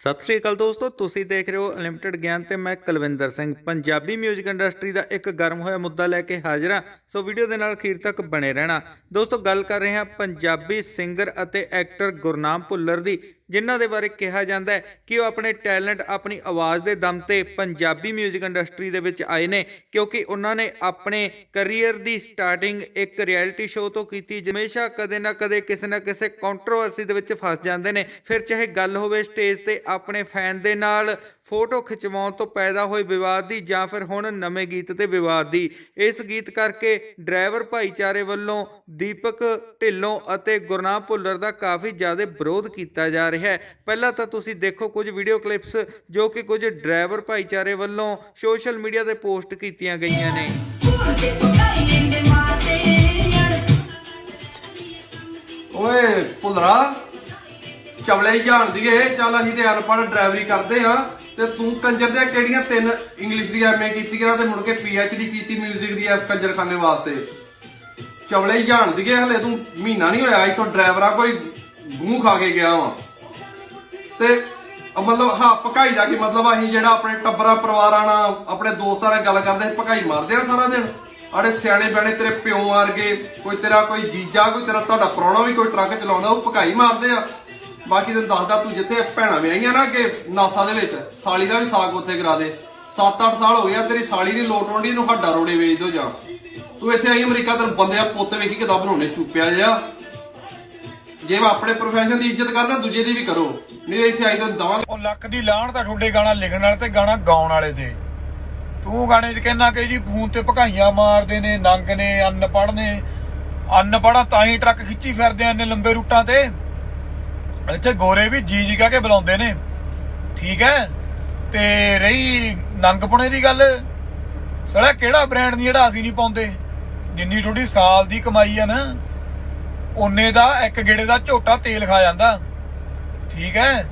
ਸਤਿ ਸ੍ਰੀ ਅਕਾਲ ਦੋਸਤੋ, ਤੁਸੀਂ ਦੇਖ ਰਹੇ ਹੋ ਅਨਲਿਮਟਿਡ ਗਿਆਨ ਤੇ ਮੈਂ ਕੁਲਵਿੰਦਰ ਸਿੰਘ। ਪੰਜਾਬੀ 뮤직 ਇੰਡਸਟਰੀ ਦਾ ਇੱਕ ਗਰਮ ਹੋਇਆ ਮੁੱਦਾ ਲੈ ਕੇ ਹਾਜ਼ਰ ਹਾਂ। ਸੋ ਵੀਡੀਓ ਦੇ ਨਾਲ ਅਖੀਰ ਤੱਕ ਬਣੇ ਰਹਿਣਾ। ਦੋਸਤੋ, ਗੱਲ ਕਰ ਰਹੇ ਹਾਂ ਪੰਜਾਬੀ ਸਿੰਗਰ ਅਤੇ ਐਕਟਰ ਗੁਰਨਾਮ ਭੁੱਲਰ ਦੀ। ਜਿਨ੍ਹਾਂ ਦੇ ਬਾਰੇ ਕਿਹਾ ਜਾਂਦਾ ਹੈ ਕਿ ਉਹ ਆਪਣੇ ਟੈਲੈਂਟ, ਆਪਣੀ ਆਵਾਜ਼ ਦੇ ਦਮ ਤੇ ਪੰਜਾਬੀ 뮤직 ਇੰਡਸਟਰੀ ਦੇ ਵਿੱਚ ਆਏ ਨੇ, ਕਿਉਂਕਿ ਉਹਨਾਂ ਨੇ ਆਪਣੇ ਕੈਰੀਅਰ ਦੀ ਸਟਾਰਟਿੰਗ ਇੱਕ ਰਿਐਲਿਟੀ ਸ਼ੋਅ ਤੋਂ ਕੀਤੀ ਹਮੇਸ਼ਾ ਕਦੇ ਨਾ ਕਦੇ ਕਿਸੇ ਨਾ ਕਿਸੇ ਕੰਟਰੋਵਰਸੀ ਦੇ ਵਿੱਚ ਫਸ ਜਾਂਦੇ ਨੇ। ਫਿਰ ਚਾਹੇ ਗੱਲ ਹੋਵੇ ਸਟੇਜ ਤੇ, ਆਪਣੇ ਫੈਨ ਦੇ ਨਾਲ ਫੋਟੋ ਖਿਚਵਾਉਣ ਤੋਂ ਪੈਦਾ ਹੋਏ ਵਿਵਾਦ ਦੀ ਜਾਂ ਫਿਰ ਹੁਣ ਨਵੇਂ ਗੀਤ ਤੇ ਵਿਵਾਦ ਦੀ। ਇਸ ਗੀਤ ਕਰਕੇ ਡਰਾਈਵਰ ਭਾਈਚਾਰੇ ਵੱਲੋਂ ਦੀਪਕ ਢਿੱਲੋਂ ਅਤੇ ਗੁਰਨਾਮ ਭੁੱਲਰ ਦਾ ਕਾਫੀ ਜ਼ਿਆਦਾ ਵਿਰੋਧ ਕੀਤਾ ਜਾ ਰਿਹਾ ਹੈ। ਪਹਿਲਾਂ ਤਾਂ ਤੁਸੀਂ ਦੇਖੋ ਕੁਝ ਵੀਡੀਓ ਕਲਿੱਪਸ ਜੋ ਕਿ ਕੁਝ ਡਰਾਈਵਰ ਭਾਈਚਾਰੇ ਵੱਲੋਂ ਸੋਸ਼ਲ ਮੀਡੀਆ ਤੇ ਪੋਸਟ ਕੀਤੀਆਂ ਗਈਆਂ ਨੇ। ਓਏ, ਭੁੱਲਰਾ। ਚਵਲੇ ਹੀ ਜਾਣ ਦੀਏ। ਚੱਲ ਅਸੀਂ ਤੇ ਅਨਪੜ੍ਹ ਡਰਾਈਵਰੀ ਕਰਦੇ ਆ ਤੇ ਤੂੰ ਕੰਜਰ ਦੇ ਕਿਹੜੀਆਂ ਤਿੰਨ ਇੰਗਲਿਸ਼ ਦੀ ਐਮਏ ਕੀਤੀਆਂ ਤੇ ਮੁੜ ਕੇ ਪੀਐਚਡੀ ਕੀਤੀ 뮤직 ਦੀ ਇਸ ਕੰਜਰਖਾਨੇ ਵਾਸਤੇ? ਚਵਲੇ ਹੀ ਜਾਣ ਦੀਏ ਹਲੇ। ਤੂੰ ਮਹੀਨਾ ਨਹੀਂ ਹੋਇਆ, ਇੱਥੋਂ ਡਰਾਈਵਰਾਂ ਕੋਈ ਗੂੰ ਖਾ ਕੇ ਗਿਆ ਵਾ। ਤੇ ਮਤਲਬ, ਹਾਂ ਪਕਾਈ ਦਾ ਕਿ ਮਤਲਬ ਅਸੀਂ ਜਿਹੜਾ ਆਪਣੇ ਟੱਬਰਾਂ, ਪਰਿਵਾਰਾਂ ਨਾਲ ਆਪਣੇ ਦੋਸਤਾਂ ਨਾਲ ਗੱਲ ਕਰਦੇ ਪਕਾਈ ਮਾਰਦੇ ਆ ਸਾਰਾ ਦਿਨ। ਆੜੇ ਸਿਆਣੇ ਬਣੇ ਤੇਰੇ ਪਿਓ ਵਰਗੇ, ਕੋਈ ਤੇਰਾ ਕੋਈ ਜੀਜਾ, ਕੋਈ ਤੇਰਾ ਤੁਹਾਡਾ ਪ੍ਰਾਹੁਣਾ ਵੀ ਕੋਈ ਟਰੱਕ ਚਲਾਉਂਦਾ, ਉਹ ਪਕਾਈ ਮਾਰਦੇ ਆ। ਬਾਕੀ ਤੈਨੂੰ ਦੱਸਦਾ, ਤੂੰ ਜਿੱਥੇ ਭੈਣਾਂ ਵਿਆਹੀਆਂ ਨਾ ਕਿ ਨਾਸਾ ਦੇ ਵਿੱਚ, ਸਾਲੀ ਦਾ ਵੀ ਸਾਗ ਉੱਥੇ ਕਰਾ ਦੇ। 7-8 ਸਾਲ ਹੋ ਗਿਆ ਤੇਰੀ ਸਾਲੀ ਨਹੀਂ ਲੋਟ ਆਉਂਦੀ ਇਹਨੂੰ ਹੱਡਾ ਰੋੜੇ ਵੇਚ ਦੋ ਜਾਂ। ਤੂੰ ਇੱਥੇ ਆਈ ਅਮਰੀਕਾ, ਤੈਨੂੰ ਬੰਦੇ ਪੁੱਤ ਵੇਖੀ ਕਿਦਾਂ ਬਣਾਉਣੇ, ਚੁੱਪਿਆ ਜਿਆ ਜੇ ਮੈਂ ਆਪਣੇ ਪ੍ਰੋਫੈਸ਼ਨ ਦੀ ਇੱਜ਼ਤ ਕਰਦਾ, ਦੂਜੇ ਦੀ ਵੀ ਕਰੋ। ਨਹੀਂ, ਇੱਥੇ ਆਈ ਤਾਂ ਦਵਾਂਗੇ। ਉਹ ਲੱਕ ਦੀ ਲਾਹਣ ਤਾਂ ਤੁਹਾਡੇ ਗਾਣਾ ਲਿਖਣ ਵਾਲੇ ਤੇ ਗਾਣਾ ਗਾਉਣ ਵਾਲੇ ਤੇ। ਤੂੰ ਗਾਣੇ 'ਚ ਕਹਿਣਾ ਕਿ ਜੀ, ਫੋਨ ਤੇ ਭਕਾਈਆਂ ਮਾਰਦੇ ਨੇ, ਨੰਗ ਨੇ, ਅਨਪੜ੍ਹ ਨੇ। ਅਨਪੜ੍ਹਾਂ ਤਾਂ ਹੀ ਟਰੱਕ ਖਿੱਚੀ ਫਿਰਦੇ ਆ ਇੰਨੇ ਲੰਬੇ ਰੂਟਾਂ ਤੇ। ਇੱਥੇ ਗੋਰੇ ਵੀ ਜੀ ਜੀ ਕਹਿ ਕੇ ਬੁਲਾਉਂਦੇ ਨੇ। ਠੀਕ ਹੈ? ਤੇ ਰਹੀ ਨੰਗਪੁਣੇ ਦੀ ਗੱਲ। ਸੜਾ ਕਿਹੜਾ ਬ੍ਰਾਂਡ ਦੀ ਜਿਹੜਾ ਅਸੀਂ ਨਹੀਂ ਪਾਉਂਦੇ? ਜਿੰਨੀ ਤੁਹਾਡੀ ਸਾਲ ਦੀ ਕਮਾਈ ਆ ਨਾ, ਉਹਨੇ ਦਾ ਇੱਕ ਗੇੜੇ ਦਾ ਝੋਟਾ ਤੇਲ ਖਾ ਜਾਂਦਾ। ਠੀਕ ਹੈ?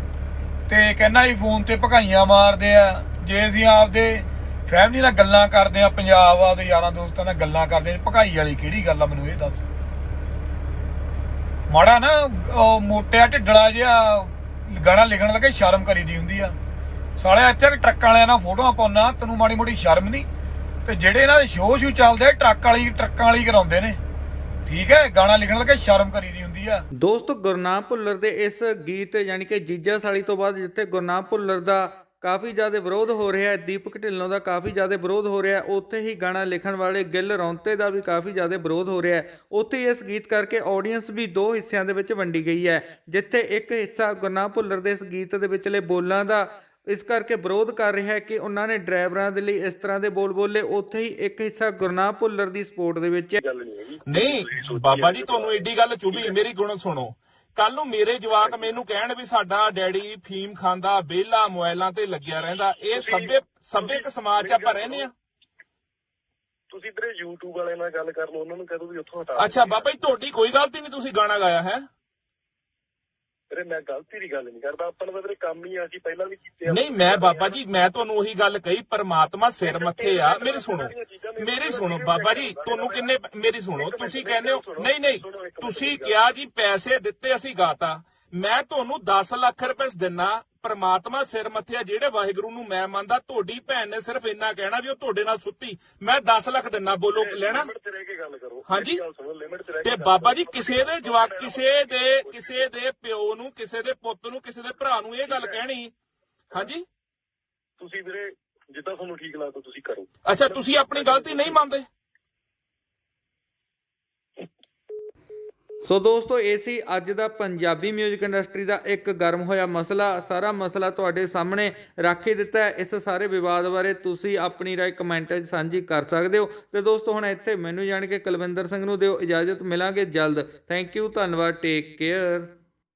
ਤੇ ਕਹਿੰਦਾ ਹੀ ਫੋਨ ਤੇ ਭਕਾਈਆਂ ਮਾਰਦੇ ਆ। ਜੇ ਅਸੀਂ ਆਪਦੇ ਫੈਮਿਲੀ ਨਾਲ ਗੱਲਾਂ ਕਰਦੇ ਆ, ਪੰਜਾਬ ਆਪਦੇ ਯਾਰਾਂ ਦੋਸਤਾਂ ਨਾਲ ਗੱਲਾਂ ਕਰਦੇ ਆ ਭਕਾਈ ਵਾਲੀ ਕਿਹੜੀ ਗੱਲ ਆ ਮੈਨੂੰ ਇਹ ਦੱਸ। ਮਾੜਾ ਨਾ, ਉਹ ਮੋਟਿਆ ਢਿੱਡਲਾ ਜਿਹਾ ਗਾਣਾ ਲਿਖਣ ਲੱਗੇ, ਸ਼ਰਮ ਕਰੀਦੀ ਹੁੰਦੀ ਆ। ਸਾਲੇ ਇੱਥੇ ਵੀ ਟਰੱਕਾਂ ਵਾਲਿਆਂ ਨਾਲ ਫੋਟੋਆਂ ਪਾਉਣਾ ਤੈਨੂੰ ਮਾੜੀ ਮੋਟੀ ਸ਼ਰਮ ਨਹੀਂ। ਤੇ ਜਿਹੜੇ ਇਹਨਾਂ ਦੇ ਸ਼ੋਅ ਸ਼ੂ ਚੱਲਦੇ, ਟਰੱਕ ਵਾਲੀ, ਟਰੱਕਾਂ ਵਾਲੀ ਕਰਾਉਂਦੇ ਨੇ। ਠੀਕ ਹੈ, ਗਾਣਾ ਲਿਖਣ ਲੱਗੇ, ਸ਼ਰਮ ਕਰੀਦੀ ਹੁੰਦੀ ਆ। ਦੋਸਤੋ, ਗੁਰਨਾਮ ਭੁੱਲਰ ਦੇ ਇਸ ਗੀਤ, ਯਾਨੀ ਕਿ ਜੀਜਾ ਸਾਲੀ ਤੋਂ ਬਾਅਦ, ਜਿੱਥੇ ਗੁਰਨਾਮ ਭੁੱਲਰ ਦਾ ਕਾਫੀ ਜ਼ਿਆਦਾ ਵਿਰੋਧ ਹੋ ਰਿਹਾ ਹੈ। ਦੀਪਕ ਢਿੱਲੋਂ ਦਾ ਕਾਫੀ ਜ਼ਿਆਦਾ ਵਿਰੋਧ ਹੋ ਰਿਹਾ ਹੈ। ਉੱਥੇ ਹੀ ਗਾਣਾ ਲਿਖਣ ਵਾਲੇ ਗਿੱਲ ਰੌਂਤੇ ਦਾ ਵੀ ਕਾਫੀ ਜ਼ਿਆਦਾ ਵਿਰੋਧ ਹੋ ਰਿਹਾ ਹੈ। ਉੱਥੇ ਇਸ ਗੀਤ ਕਰਕੇ ਆਡੀਅנס ਵੀ ਦੋ ਹਿੱਸਿਆਂ ਦੇ ਵਿੱਚ ਵੰਡੀ ਗਈ ਹੈ। ਜਿੱਥੇ ਇੱਕ ਹਿੱਸਾ ਗੁਰਨਾਮ ਭੁੱਲਰ ਦੇ ਇਸ ਗੀਤ ਦੇ ਵਿਚਲੇ ਬੋਲਾਂ ਦਾ ਇਸ ਕਰਕੇ ਵਿਰੋਧ ਕਰ ਰਿਹਾ ਹੈ ਕਿ ਉਹਨਾਂ ਨੇ ਡਰਾਈਵਰਾਂ ਦੇ ਲਈ ਇਸ ਤਰ੍ਹਾਂ ਦੇ ਬੋਲ ਬੋਲੇ। ਉੱਥੇ ਹੀ ਇੱਕ ਹਿੱਸਾ ਗੁਰਨਾਮ ਭੁੱਲਰ ਦੀ ਸਪੋਰਟ ਦੇ ਵਿੱਚ ਨਹੀਂ ਬਾਬਾ ਜੀ ਤੁਹਾਨੂੰ ਏਡੀ ਗੱਲ ਚੁਭੀ ਮੇਰੀ ਗੁਣ ਸੁਣੋ। ਕੱਲ ਨੂੰ ਮੇਰੇ ਜਵਾਕ ਮੈਨੂੰ ਕਹਿਣ ਵੀ ਸਾਡਾ ਡੈਡੀ ਫੀਮ ਖਾਂਦਾ ਬੇਲਾ ਮੋਬਾਈਲਾਂ ਤੇ ਲੱਗਿਆ ਰਹਿੰਦਾ। ਇਹ ਸਭੇ ਸਭਿਅਕ ਸਮਾਜ ਚ ਆਪਾਂ ਰਹਿੰਦੇ ਆ ਤੁਸੀਂ ਵੀਰੇ YouTube ਵਾਲਿਆਂ ਨਾਲ ਗੱਲ ਕਰ ਲਓ ਉਹਨਾਂ ਨੂੰ ਕਹਿ ਵੀ ਉੱਥੋਂ ਹਟਾ ਅੱਛਾ ਬਾਬਾ ਜੀ ਤੁਹਾਡੀ ਕੋਈ ਗਲਤੀ ਨਹੀਂ ਤੁਸੀਂ ਗਾਣਾ ਗਾਇਆ ਹੈ। ਵੀਰੇ ਮੈਂ ਗਲਤੀ ਦੀ ਗੱਲ ਨਹੀਂ ਕਰਦਾ। ਆਪਾਂ ਨੂੰ ਤਾਂ ਵੀਰੇ ਕੰਮ ਹੀ ਆ ਅਸੀਂ ਪਹਿਲਾਂ ਵੀ ਕੀਤੇ ਆ। ਨਹੀਂ ਮੈਂ ਬਾਬਾ ਜੀ ਮੈਂ ਤੁਹਾਨੂੰ ਉਹੀ ਗੱਲ ਕਹੀ ਪਰਮਾਤਮਾ ਸਿਰ ਮੱਥੇ ਆ। ਮੇਰੀ ਸੁਣੋ ਮੇਰੀ ਸੁਣੋ ਬਾਬਾ ਜੀ ਤੁਹਾਨੂੰ ਕਿੰਨੇ ਮੇਰੀ ਸੁਣੋ ਤੁਸੀਂ ਕਹਿੰਦੇ ਹੋ ਨਹੀਂ ਨਹੀਂ ਤੁਸੀਂ ਕਿਹਾ ਜੀ ਪੈਸੇ ਦਿੱਤੇ ਅਸੀਂ ਗਾਤਾ। ਮੈਂ ਤੁਹਾਨੂੰ 10 ਲੱਖ ਰੁਪਏ ਦਿੰਨਾ ਪਰਮਾਤਮਾ ਸਿਰ ਮੱਥੇ ਆ ਜਿਹੜੇ ਵਾਹਿਗੁਰੂ ਨੂੰ ਮੈਂ ਮੰਨਦਾ ਤੁਹਾਡੀ ਭੈਣ ਨੇ ਸਿਰਫ ਇੰਨਾ ਕਹਿਣਾ ਵੀ ਉਹ ਤੁਹਾਡੇ ਨਾਲ ਸੁੱਤੀ। ਮੈਂ 10 ਲੱਖ ਦਿੰਨਾ ਬੋਲੋ ਲੈਣਾ। ਹਾਂਜੀ। ਤੇ ਬਾਬਾ ਜੀ ਕਿਸੇ ਦੇ ਜਵਾਕ ਕਿਸੇ ਦੇ ਕਿਸੇ ਦੇ ਪਿਓ ਨੂੰ ਕਿਸੇ ਦੇ ਪੁੱਤ ਨੂੰ ਕਿਸੇ ਦੇ ਭਰਾ ਨੂੰ ਇਹ ਗੱਲ ਕਹਿਣੀ। ਹਾਂਜੀ। ਤੁਸੀਂ ਵੀਰੇ ਜਿੱਦਾਂ ਤੁਹਾਨੂੰ ਠੀਕ ਲੱਗਦਾ ਤੁਸੀਂ ਕਰੋ। ਅੱਛਾ ਤੁਸੀਂ ਆਪਣੀ ਗਲਤੀ ਨਹੀਂ ਮੰਨਦੇ? ਸੋ ਦੋਸਤੋ, ਇਹ ਸੀ ਅੱਜ ਦਾ ਪੰਜਾਬੀ 뮤직 ਇੰਡਸਟਰੀ ਦਾ ਇੱਕ ਗਰਮ ਹੋਇਆ ਮਸਲਾ। ਸਾਰਾ ਮਸਲਾ ਤੁਹਾਡੇ ਸਾਹਮਣੇ ਰੱਖ ਹੀ ਦਿੱਤਾ ਹੈ। ਇਸ ਸਾਰੇ ਵਿਵਾਦ ਬਾਰੇ ਤੁਸੀਂ ਆਪਣੀ ਰਾਏ ਕਮੈਂਟਾਂ 'ਚ ਸਾਂਝੀ ਕਰ ਸਕਦੇ ਹੋ। ਤੇ ਦੋਸਤੋ, ਹੁਣ ਇੱਥੇ ਮੈਨੂੰ ਜਾਣ ਕੇ ਕੁਲਵਿੰਦਰ ਸਿੰਘ ਨੂੰ ਦਿਓ ਇਜਾਜ਼ਤ। ਮਿਲਾਂਗੇ ਜਲਦ। ਥੈਂਕ ਯੂ ਧੰਨਵਾਦ। Take care